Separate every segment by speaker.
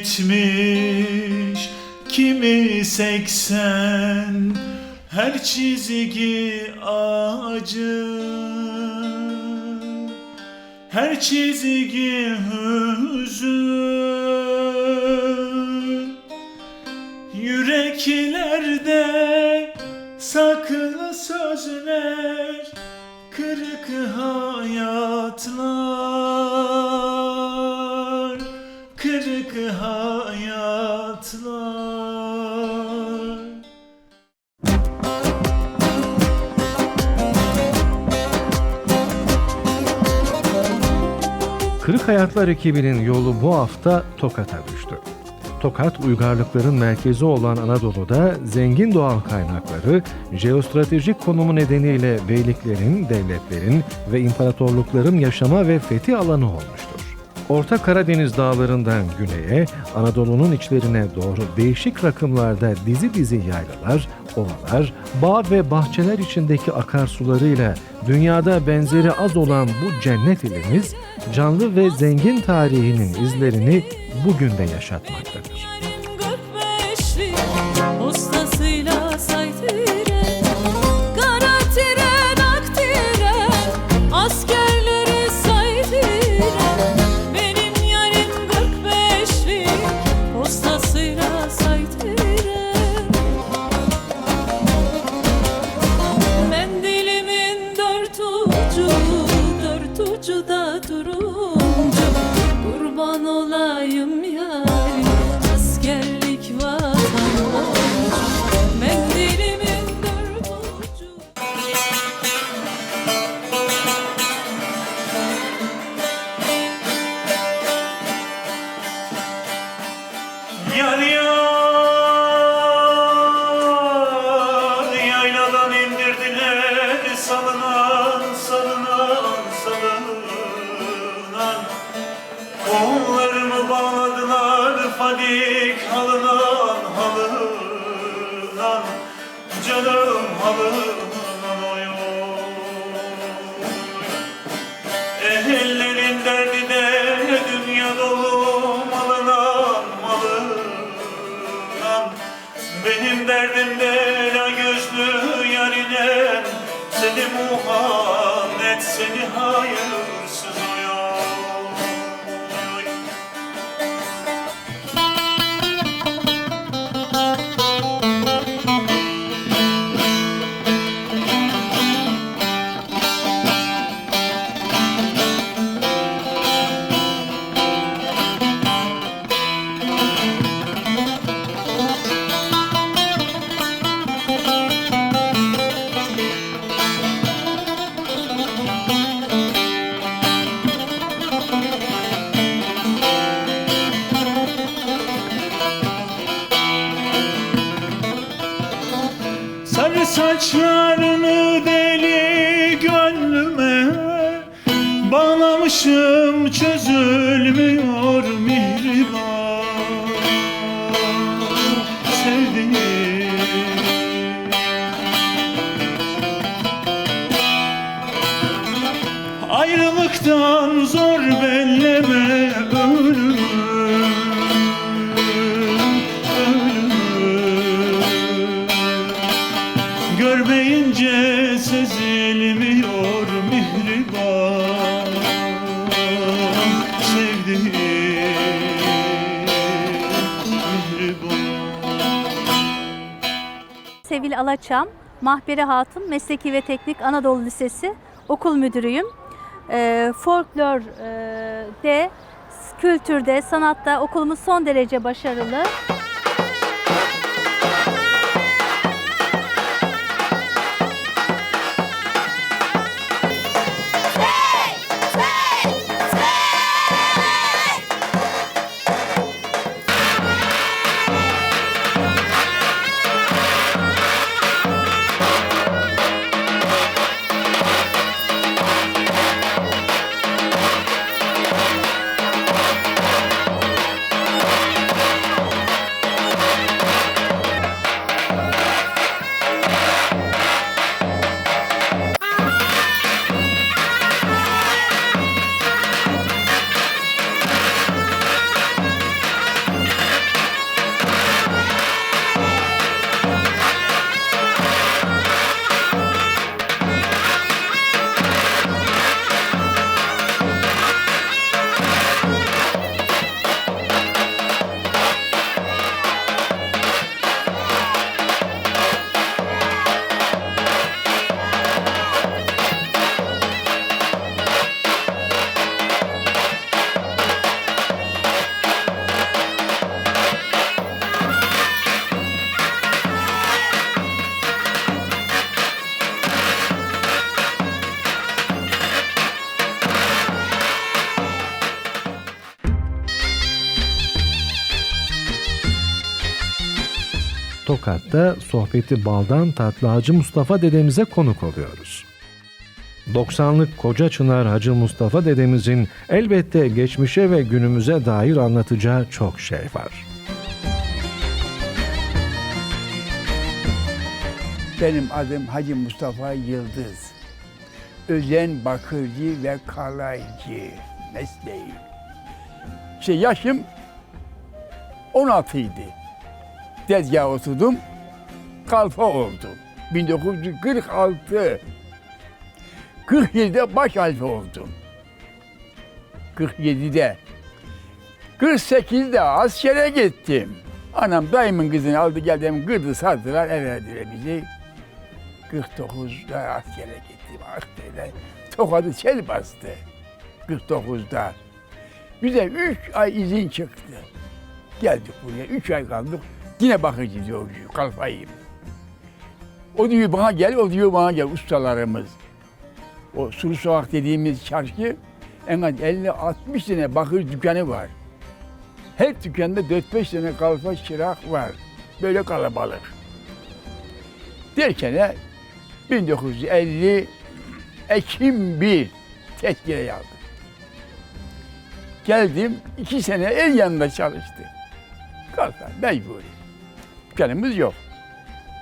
Speaker 1: yetmiş, kimi seksen Her çizgi acı Her çizgi hüzün Yüreklerde saklı sözler Kırık hayatlar Kırık Hayatlar
Speaker 2: ekibinin yolu bu hafta Tokat'a düştü. Tokat, uygarlıkların merkezi olan Anadolu'da zengin doğal kaynakları, jeostratejik konumu nedeniyle beyliklerin, devletlerin ve imparatorlukların yaşama ve fethi alanı olmuştur. Orta Karadeniz dağlarından güneye, Anadolu'nun içlerine doğru değişik rakımlarda dizi dizi yaylalar, ovalar, bağ ve bahçeler içindeki akarsularıyla dünyada benzeri az olan bu cennet ilimiz, canlı ve zengin tarihinin izlerini bugün de yaşatmaktadır.
Speaker 1: mother. Ayrılıktan zor belleme
Speaker 3: Sevil Alaçam, Mahberi Hatun Mesleki ve Teknik Anadolu Lisesi okul müdürüyüm. Ee, folklor'de, kültürde, sanatta okulumuz son derece başarılı.
Speaker 2: Tokat'ta sohbeti baldan tatlı Hacı Mustafa dedemize konuk oluyoruz. 90'lık Koca Çınar Hacı Mustafa dedemizin elbette geçmişe ve günümüze dair anlatacağı çok şey var.
Speaker 4: Benim adım Hacı Mustafa Yıldız. Özen bakırcı ve kalaycı mesleğim. İşte yaşım 16 idi. Tezgaha oturdum, kalfa oldum. 1946. 47'de baş alfa oldum. 47'de. 48'de askere gittim. Anam dayımın kızını aldı geldi, kırdı sardılar, eve verdiler bizi. 49'da askere gittim. Askere tokadı sel bastı. 49'da. Bize 3 ay izin çıktı. Geldik buraya, 3 ay kaldık. Yine bakıcı diyor, kalfayım. O diyor bana gel, o diyor bana gel ustalarımız. O Sulu Sokak dediğimiz çarşı en az 50-60 tane bakır dükkanı var. Her dükkanda 4-5 tane kalfa çırak var. Böyle kalabalık. Derken de 1950 Ekim 1 tezkere aldım. Geldim, iki sene el yanında çalıştı. Kalfa, mecburi. Dükkanımız yok.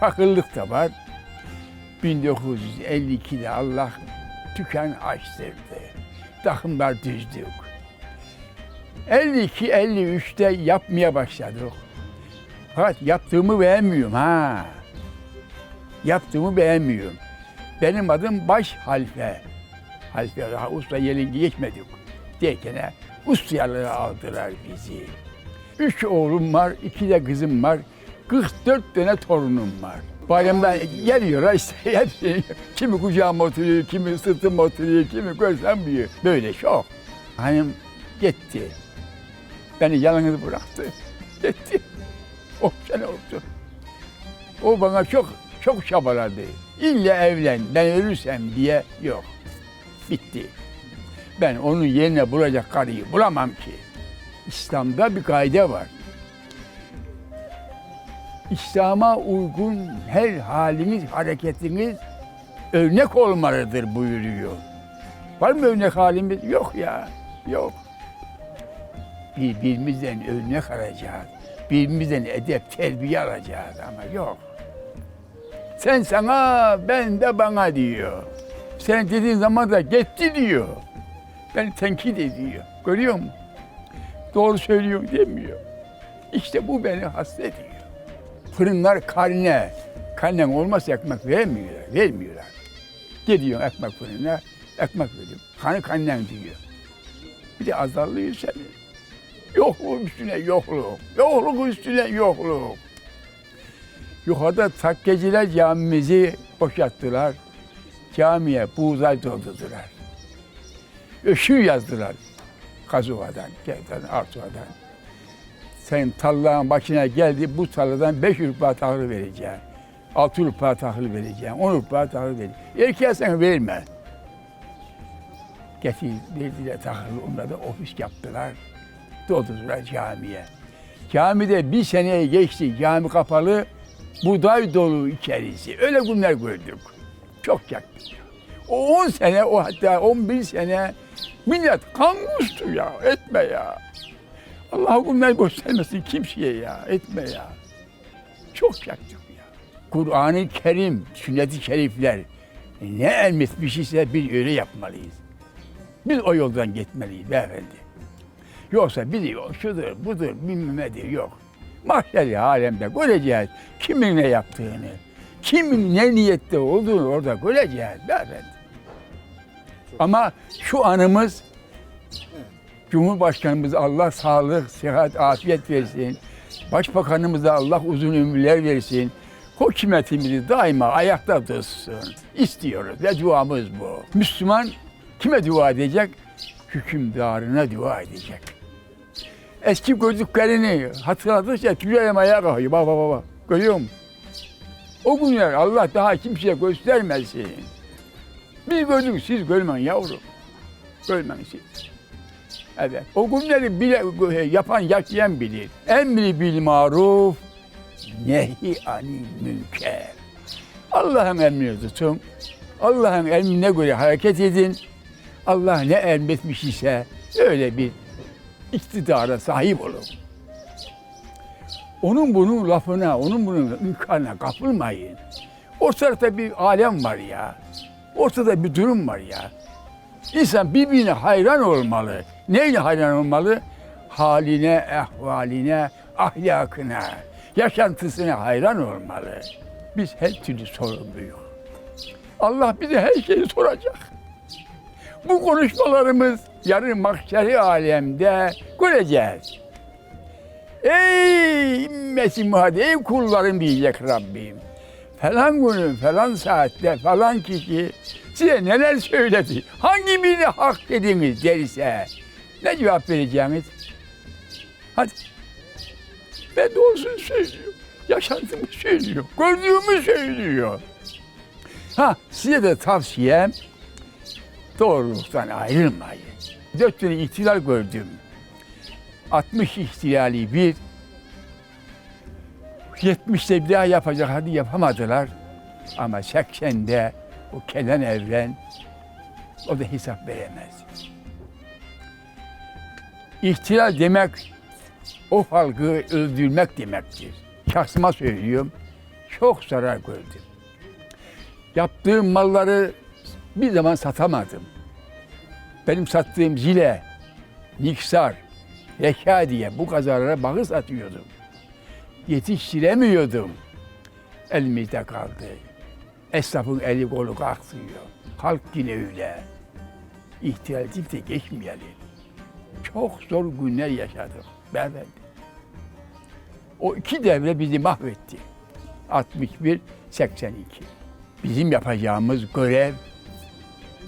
Speaker 4: Fakirlik de var. 1952'de Allah dükkan açtırdı. Takımlar düzdük. 52-53'te yapmaya başladık. Fakat yaptığımı beğenmiyorum ha. Yaptığımı beğenmiyorum. Benim adım baş halfe. Halfe daha usta yelingi geçmedik. Derken ustayalığı aldılar bizi. Üç oğlum var, iki de kızım var. 44 tane torunum var. Bayramda geliyorlar işte hepsi. Kimi kucağıma oturuyor, kimi sırtıma oturuyor, kimi gözlem büyüyor. Böyle çok. Hanım gitti. Beni yalnız bıraktı. Gitti. O sene oldu. O bana çok çok çabaladı. İlla evlen, ben ölürsem diye yok. Bitti. Ben onun yerine bulacak karıyı bulamam ki. İslam'da bir kaide var. İslam'a uygun her haliniz, hareketiniz örnek olmalıdır buyuruyor. Var mı örnek halimiz? Yok ya, yok. Birbirimizden örnek alacağız. Birbirimizden edep, terbiye alacağız ama yok. Sen sana, ben de bana diyor. Sen dediğin zaman da gitti diyor. Beni tenkit ediyor. Görüyor musun? Doğru söylüyor demiyor. İşte bu beni hasta ediyor. Fırınlar karne. Karnen olmazsa ekmek vermiyorlar. Vermiyorlar. Gidiyor ekmek fırınına, ekmek veriyor. Kanı kannen diyor. Bir de azarlıyor seni. Yokluk üstüne yokluk. Yokluk üstüne yokluk. Yukarıda takkeciler camimizi boşalttılar. Camiye buğday doldurdular. Öşü yazdılar. Kazuva'dan, Gerdan, Artua'dan. Sen tallanın başına geldi, bu tarladan beş ürpa tahıl vereceğim. Altı ürpa tahıl vereceğim, on ürpa tahıl vereceğim. Erkeğe sen verme. Getir, verdiler tahılı, onlar da ofis yaptılar. Doldurdular camiye. Camide bir seneye geçti, cami kapalı, buğday dolu içerisi. Öyle günler gördük. Çok yaktık. O 10 sene, o hatta 11 sene millet kan ya, etme ya. Allah günler göstermesin kimseye ya, etme ya. Çok yaktık ya. Kur'an-ı Kerim, sünnet-i şerifler ne emretmiş ise biz öyle yapmalıyız. Biz o yoldan gitmeliyiz beyefendi. Yoksa biz yok, şudur, budur, bilmem nedir, yok. Mahşeri alemde göreceğiz kimin ne yaptığını, kimin ne niyette olduğunu orada göreceğiz beyefendi. Ama şu anımız Cumhurbaşkanımız Allah sağlık, sıhhat, afiyet versin. Başbakanımıza Allah uzun ömürler versin. Hükümetimizi daima ayakta tutsun. İstiyoruz ve duamız bu. Müslüman kime dua edecek? Hükümdarına dua edecek. Eski gördüklerini hatırladıkça tüylerim ayağa kalkıyor. Bak bak, bak. Görüyor musun? O günler Allah daha kimseye göstermesin. Biz gördük, siz görmeyin yavrum. Görmeyin siz. Evet. O günleri bile yapan yaşayan bilir. Emri bil maruf, nehi anil münker. Allah'ın emrini tutun. Allah'ın emrine göre hareket edin. Allah ne emretmiş ise öyle bir iktidara sahip olun. Onun bunun lafına, onun bunun imkanına kapılmayın. Ortada bir alem var ya. Ortada bir durum var ya. İnsan birbirine hayran olmalı. Neyle hayran olmalı? Haline, ehvaline, ahlakına, yaşantısına hayran olmalı. Biz her türlü sorumluyuz. Allah bize her şeyi soracak. Bu konuşmalarımız yarın mahşeri alemde göreceğiz. Ey ümmeti Muhammed, ey kullarım diyecek Rabbim. Falan günü, falan saatte, falan kişi size neler söyledi? Hangi birini hak dediniz derse ne cevap vereceğiniz? Hadi. Ben doğrusunu söylüyorum. Yaşantımı söylüyor. Gördüğümü söylüyor. Ha size de tavsiyem doğruluktan ayrılmayın. Dört tane ihtilal gördüm. 60 ihtilali bir, 70'te bir daha yapacak hadi yapamadılar. Ama 80'de o kelen evren o da hesap veremez. İhtilal demek o halkı öldürmek demektir. Şahsıma söylüyorum. Çok zarar gördüm. Yaptığım malları bir zaman satamadım. Benim sattığım zile, niksar, reka diye bu kazalara bağı satıyordum. Yetiştiremiyordum. Elimizde kaldı. Esnafın eli kolu kalkıyor. Halk yine öyle. İhtiyar deyip de geçmeyelim. Çok zor günler yaşadık beyefendi. O iki devre bizi mahvetti. 61, 82. Bizim yapacağımız görev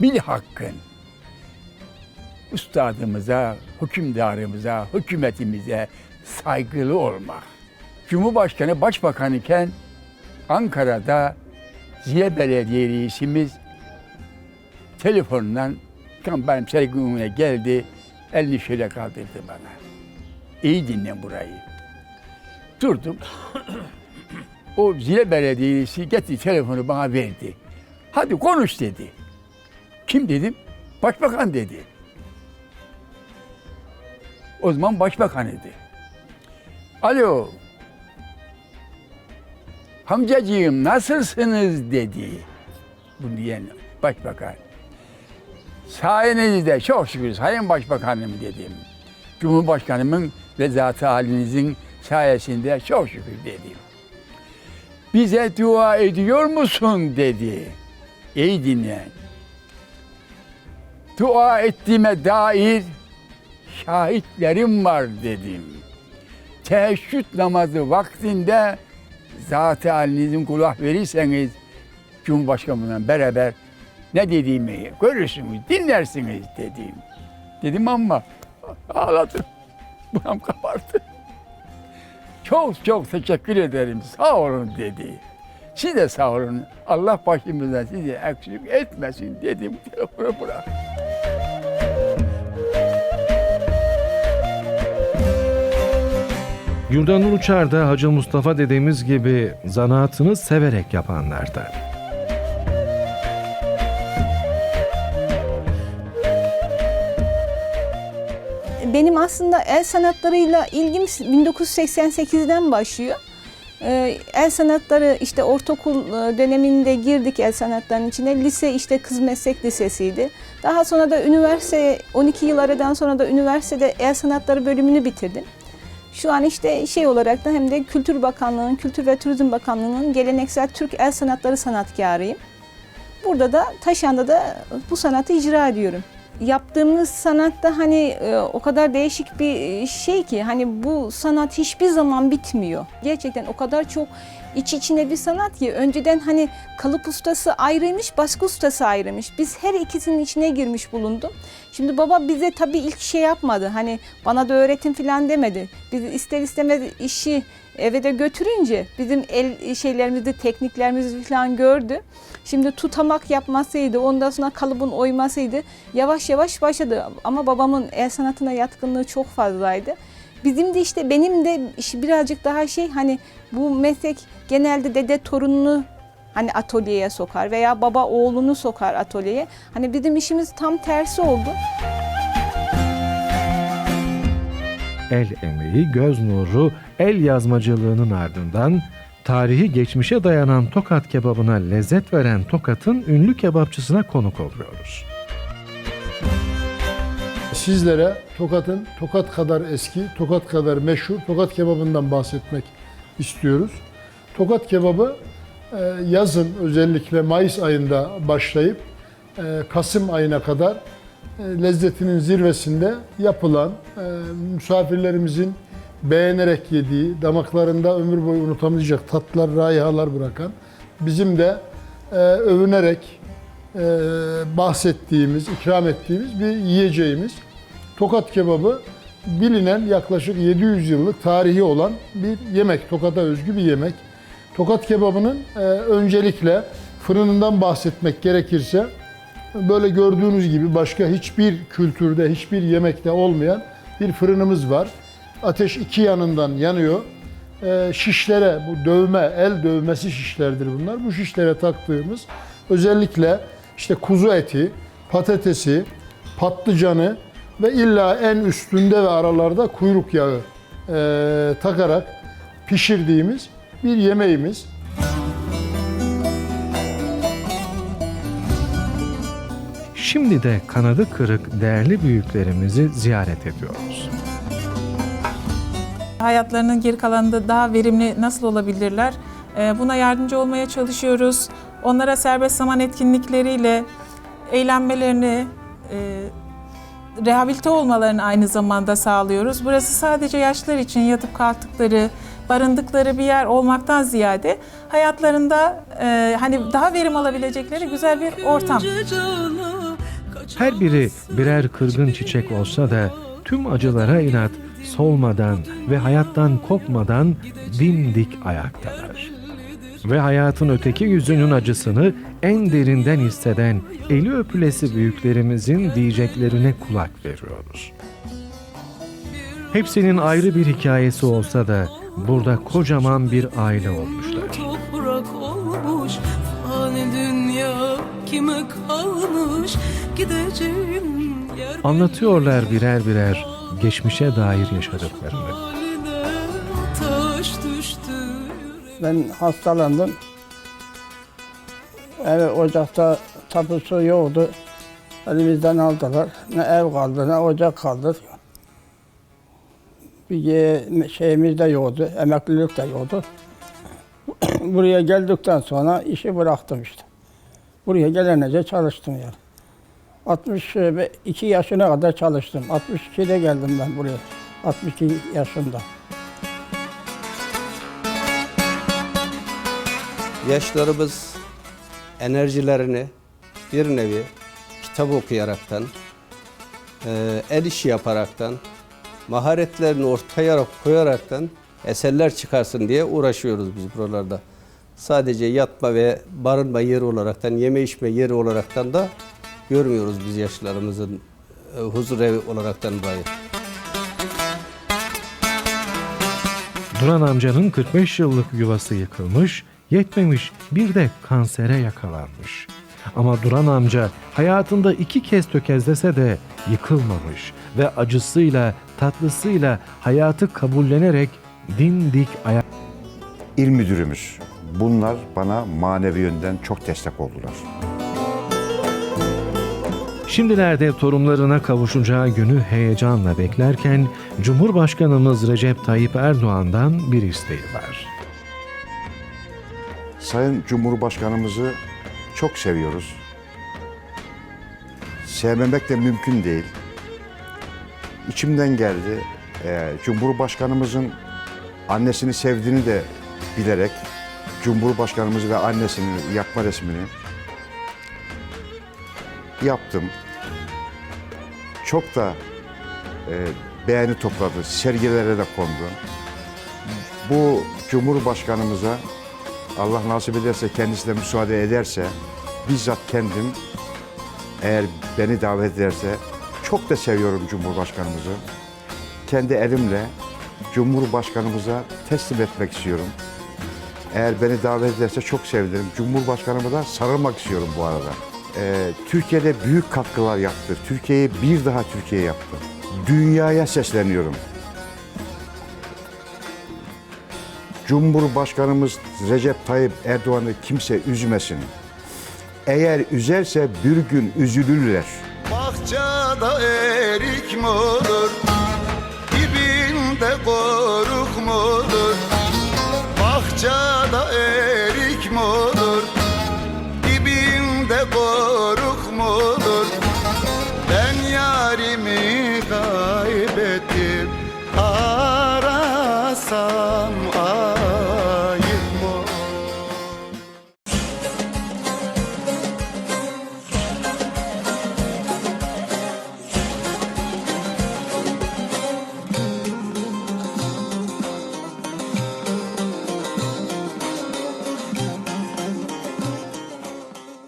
Speaker 4: bil hakkın üstadımıza, hükümdarımıza, hükümetimize saygılı olmak. Cumhurbaşkanı başbakan iken Ankara'da Zile Belediye reisimiz telefonundan tam benim sergimine geldi, elini şöyle kaldırdı bana. İyi dinle burayı. Durdum. o Zile Belediyesi getirdi telefonu bana verdi. Hadi konuş dedi. Kim dedim? Başbakan dedi. O zaman başbakan idi. Alo. Hamcacığım nasılsınız dedi. Bunu diyen başbakan. Sayenizde çok şükür sayın başbakanım dedim. Cumhurbaşkanımın ve zat halinizin sayesinde çok şükür dedim. Bize dua ediyor musun dedi. İyi dinleyin. Dua ettiğime dair şahitlerim var dedim. Teheccüd namazı vaktinde zat halinizin kulak verirseniz Cumhurbaşkanımla beraber ne dediğimi görürsünüz, dinlersiniz dedim. Dedim ama ağladım. Buram kabardı. Çok çok teşekkür ederim. Sağ olun dedi. Siz de sağ olun. Allah başımızdan sizi eksik etmesin dedim. Telefonu bırak.
Speaker 2: Yurdanur Uçar da Hacı Mustafa dedemiz gibi zanaatını severek yapanlardan.
Speaker 5: Benim aslında el sanatlarıyla ilgim 1988'den başlıyor. Ee, El sanatları işte ortaokul e, döneminde girdik el sanatlarının içine. Lise işte kız meslek lisesiydi. Daha sonra da üniversite 12 yıl aradan sonra da üniversitede el sanatları bölümünü bitirdim. Şu an işte şey olarak da hem de Kültür Bakanlığı'nın, Kültür ve Turizm Bakanlığı'nın geleneksel Türk el sanatları sanatkarıyım. Burada da Taşan'da da bu sanatı icra ediyorum. Yaptığımız sanatta hani e, o kadar değişik bir şey ki hani bu sanat hiçbir zaman bitmiyor. Gerçekten o kadar çok iç içine bir sanat ki önceden hani kalıp ustası ayrıymış, baskı ustası ayrıymış. Biz her ikisinin içine girmiş bulundum. Şimdi baba bize tabii ilk şey yapmadı. Hani bana da öğretim falan demedi. Biz ister istemez işi eve de götürünce bizim el şeylerimizi, tekniklerimizi falan gördü. Şimdi tutamak yapmasıydı, ondan sonra kalıbın oymasıydı. Yavaş yavaş başladı ama babamın el sanatına yatkınlığı çok fazlaydı. Bizim de işte benim de birazcık daha şey hani bu meslek genelde dede torununu hani atölyeye sokar veya baba oğlunu sokar atölyeye. Hani bizim işimiz tam tersi oldu.
Speaker 2: El emeği, göz nuru, el yazmacılığının ardından tarihi geçmişe dayanan Tokat kebabına lezzet veren Tokat'ın ünlü kebapçısına konuk oluyoruz.
Speaker 6: Sizlere Tokat'ın Tokat kadar eski, Tokat kadar meşhur Tokat kebabından bahsetmek istiyoruz. Tokat kebabı e, yazın özellikle Mayıs ayında başlayıp e, Kasım ayına kadar e, lezzetinin zirvesinde yapılan, misafirlerimizin beğenerek yediği, damaklarında ömür boyu unutamayacak tatlar, raihalar bırakan, bizim de övünerek bahsettiğimiz, ikram ettiğimiz bir yiyeceğimiz. Tokat kebabı bilinen yaklaşık 700 yıllık tarihi olan bir yemek. Tokat'a özgü bir yemek. Tokat kebabının e, öncelikle fırınından bahsetmek gerekirse böyle gördüğünüz gibi başka hiçbir kültürde, hiçbir yemekte olmayan bir fırınımız var. Ateş iki yanından yanıyor. E, şişlere, bu dövme, el dövmesi şişlerdir bunlar. Bu şişlere taktığımız özellikle işte kuzu eti, patatesi, patlıcanı ve illa en üstünde ve aralarda kuyruk yağı e, takarak pişirdiğimiz bir yemeğimiz.
Speaker 2: Şimdi de kanadı kırık değerli büyüklerimizi ziyaret ediyoruz.
Speaker 7: hayatlarının geri kalanında daha verimli nasıl olabilirler? Ee, Buna yardımcı olmaya çalışıyoruz. Onlara serbest zaman etkinlikleriyle eğlenmelerini, e, rehabilite olmalarını aynı zamanda sağlıyoruz. Burası sadece yaşlılar için yatıp kalktıkları, barındıkları bir yer olmaktan ziyade hayatlarında e, hani daha verim alabilecekleri güzel bir ortam.
Speaker 2: Her biri birer kırgın çiçek olsa da tüm acılara inat, solmadan ve hayattan kopmadan dimdik ayaktalar. Ve hayatın öteki yüzünün acısını en derinden hisseden eli öpülesi büyüklerimizin diyeceklerine kulak veriyoruz. Hepsinin ayrı bir hikayesi olsa da burada kocaman bir aile olmuşlar.
Speaker 8: Toprak olmuş Fani dünya kime kalmış Gideceğim
Speaker 2: Anlatıyorlar birer birer geçmişe dair yaşadıklarını.
Speaker 9: Ben hastalandım. Ev ocakta tapusu yoktu. Elimizden aldılar. Ne ev kaldı ne ocak kaldı. Bir şeyimiz de yoktu. Emeklilik de yoktu. Buraya geldikten sonra işi bıraktım işte. Buraya gelince çalıştım yani. 62 yaşına kadar çalıştım. 62'de geldim ben buraya. 62 yaşında.
Speaker 10: Yaşlarımız enerjilerini bir nevi kitap okuyaraktan, e, el işi yaparaktan, maharetlerini ortaya koyaraktan eserler çıkarsın diye uğraşıyoruz biz buralarda. Sadece yatma ve barınma yeri olaraktan, yeme içme yeri olaraktan da görmüyoruz biz yaşlarımızın e, huzur evi olaraktan burayı.
Speaker 2: Duran amcanın 45 yıllık yuvası yıkılmış, yetmemiş bir de kansere yakalanmış. Ama Duran amca hayatında iki kez tökezlese de yıkılmamış ve acısıyla, tatlısıyla hayatı kabullenerek dimdik ayak
Speaker 11: İl müdürümüz. Bunlar bana manevi yönden çok destek oldular.
Speaker 2: Şimdilerde torunlarına kavuşacağı günü heyecanla beklerken Cumhurbaşkanımız Recep Tayyip Erdoğan'dan bir isteği var.
Speaker 11: Sayın Cumhurbaşkanımızı çok seviyoruz. Sevmemek de mümkün değil. İçimden geldi. Ee, Cumhurbaşkanımızın annesini sevdiğini de bilerek Cumhurbaşkanımız ve annesinin yakma resmini yaptım. Çok da e, beğeni topladı, sergilere de kondu. Bu Cumhurbaşkanımıza Allah nasip ederse kendisi de müsaade ederse bizzat kendim eğer beni davet ederse çok da seviyorum Cumhurbaşkanımızı. Kendi elimle Cumhurbaşkanımıza teslim etmek istiyorum. Eğer beni davet ederse çok sevinirim. Cumhurbaşkanıma da sarılmak istiyorum bu arada. Ee, Türkiye'de büyük katkılar yaptı. Türkiye'yi bir daha Türkiye yaptı. Dünyaya sesleniyorum. Cumhurbaşkanımız Recep Tayyip Erdoğan'ı kimse üzmesin. Eğer üzerse bir gün üzülürler.
Speaker 12: Bahçada erik mi olur? Dibinde koy